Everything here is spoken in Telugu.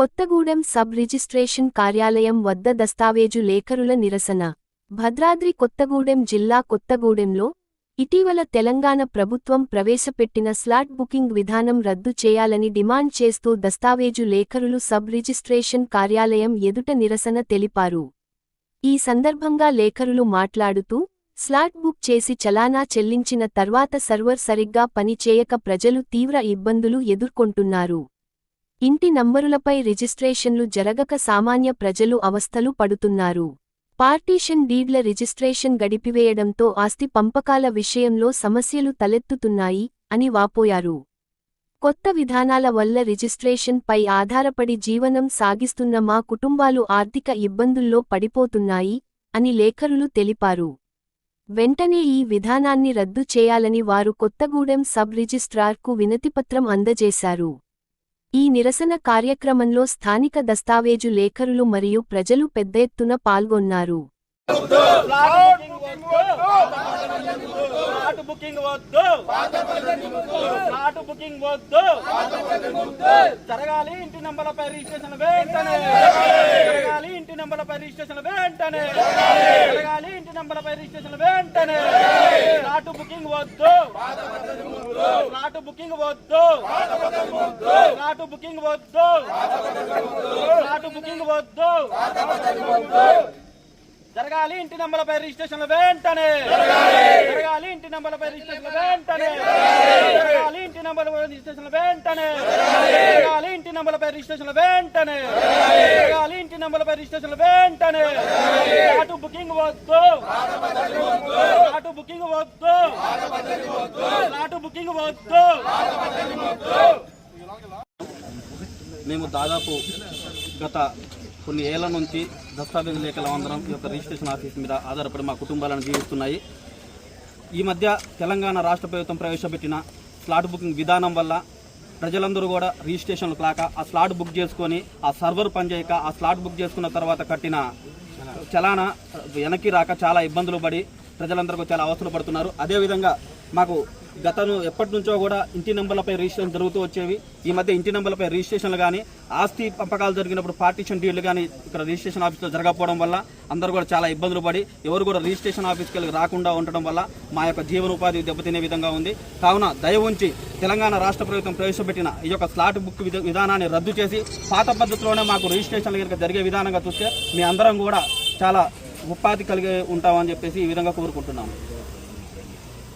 కొత్తగూడెం సబ్ రిజిస్ట్రేషన్ కార్యాలయం వద్ద దస్తావేజు లేఖరుల నిరసన. భద్రాద్రి కొత్తగూడెం జిల్లా కొత్తగూడెంలో ఇటీవల తెలంగాణ ప్రభుత్వం ప్రవేశపెట్టిన స్లాట్ బుకింగ్ విధానం రద్దు చేయాలని డిమాండ్ చేస్తూ దస్తావేజు లేఖరులు సబ్ రిజిస్ట్రేషన్ కార్యాలయం ఎదుట నిరసన తెలిపారు. ఈ సందర్భంగా లేఖరులు మాట్లాడుతూ స్లాట్ బుక్ చేసి చలానా చెల్లించిన తర్వాత సర్వర్ సరిగ్గా పనిచేయక ప్రజలు తీవ్ర ఇబ్బందులు ఎదుర్కొంటున్నారు. ఇంటి నంబరులపై రిజిస్ట్రేషన్లు జరగక సామాన్య ప్రజలు అవస్థలు పడుతున్నారు. పార్టీషన్ డీడ్ల రిజిస్ట్రేషన్ గడిపివేయడంతో ఆస్తి పంపకాల విషయంలో సమస్యలు తలెత్తుతున్నాయి అని వాపోయారు. కొత్త విధానాల వల్ల రిజిస్ట్రేషన్ పై ఆధారపడి జీవనం సాగిస్తున్న మా కుటుంబాలు ఆర్థిక ఇబ్బందుల్లో పడిపోతున్నాయి అని లేఖరులు తెలిపారు. వెంటనే ఈ విధానాన్ని రద్దు చేయాలని వారు కొత్తగూడెం సబ్ రిజిస్ట్రార్కు వినతిపత్రం అందజేశారు. ఈ నిరసన కార్యక్రమంలో స్థానిక దస్తావేజు లేఖరులు మరియు ప్రజలు పెద్ద ఎత్తున పాల్గొన్నారు. నాటు బుకింగ్ వద్దు బుకింగ్ వద్దు జరగాలి ఇంటి రిజిస్ట్రేషన్ వెంటనే. జరగాలి ఇంటి నంబర్లపై రిజిస్ట్రేషన్ వెంటనే. జరగాలి ఇంటి రిజిస్ట్రేషన్ వెంటనే. నాటు బుకింగ్ వద్దు. నాటు బుకింగ్ వద్దు. నాటు బుకింగ్ వద్దు. నాటు బుకింగ్ వద్దు. జరగాలి ఇంటి నంబర్లపై రిజిస్ట్రేషన్ వెంటనే. జరగాలి ఇంటి నంబర్లపై రిజిస్ట్రేషన్ వెంటనే. జరగాలి ఇంటి నంబర్లపై రిజిస్ట్రేషన్ వెంటనే. జరగాలి ఇంటి నంబర్లపై రిజిస్ట్రేషన్ వెంటనే. జరగాలి ఇంటి నంబర్లపై రిజిస్ట్రేషన్ వెంటనే. నాటు బుకింగ్ వద్దు. బుకింగ్ వద్దు. నాటు బుకింగ్ వద్దు. మేము దాదాపు గత కొన్ని ఏళ్ళ నుంచి దస్తావేజు లేఖల అందరం ఈ యొక్క రిజిస్ట్రేషన్ ఆఫీస్ మీద ఆధారపడి మా కుటుంబాలను జీవిస్తున్నాయి. ఈ మధ్య తెలంగాణ రాష్ట్ర ప్రభుత్వం ప్రవేశపెట్టిన స్లాట్ బుకింగ్ విధానం వల్ల ప్రజలందరూ కూడా రిజిస్ట్రేషన్లు కాక ఆ స్లాట్ బుక్ చేసుకొని ఆ సర్వర్ పనిచేయక ఆ స్లాట్ బుక్ చేసుకున్న తర్వాత కట్టిన చలానా వెనక్కి రాక చాలా ఇబ్బందులు పడి ప్రజలందరూ చాలా అవసరం పడుతున్నారు. అదేవిధంగా మాకు గతను ఎప్పటి నుంచో కూడా ఇంటి నెంబర్లపై రిజిస్ట్రేషన్ జరుగుతూ వచ్చేవి. ఈ మధ్య ఇంటి నెంబర్లపై రిజిస్ట్రేషన్లు కానీ ఆస్తి పంపకాలు జరిగినప్పుడు పార్టీషన్ డీళ్ళు కానీ ఇక్కడ రిజిస్ట్రేషన్ ఆఫీస్లో జరగకపోవడం వల్ల అందరూ కూడా చాలా ఇబ్బందులు పడి ఎవరు కూడా రిజిస్ట్రేషన్ ఆఫీస్కి వెళ్ళి రాకుండా ఉండడం వల్ల మా యొక్క జీవనోపాధి దెబ్బతినే విధంగా ఉంది. కావున దయ ఉంచి తెలంగాణ రాష్ట్ర ప్రభుత్వం ప్రవేశపెట్టిన ఈ యొక్క స్లాట్ బుక్ విధానాన్ని రద్దు చేసి పాత పద్ధతిలోనే మాకు రిజిస్ట్రేషన్లు కనుక జరిగే విధానంగా చూస్తే మీ అందరం కూడా చాలా ఉపాధి కలిగి ఉంటామని చెప్పేసి ఈ విధంగా కోరుకుంటున్నాము.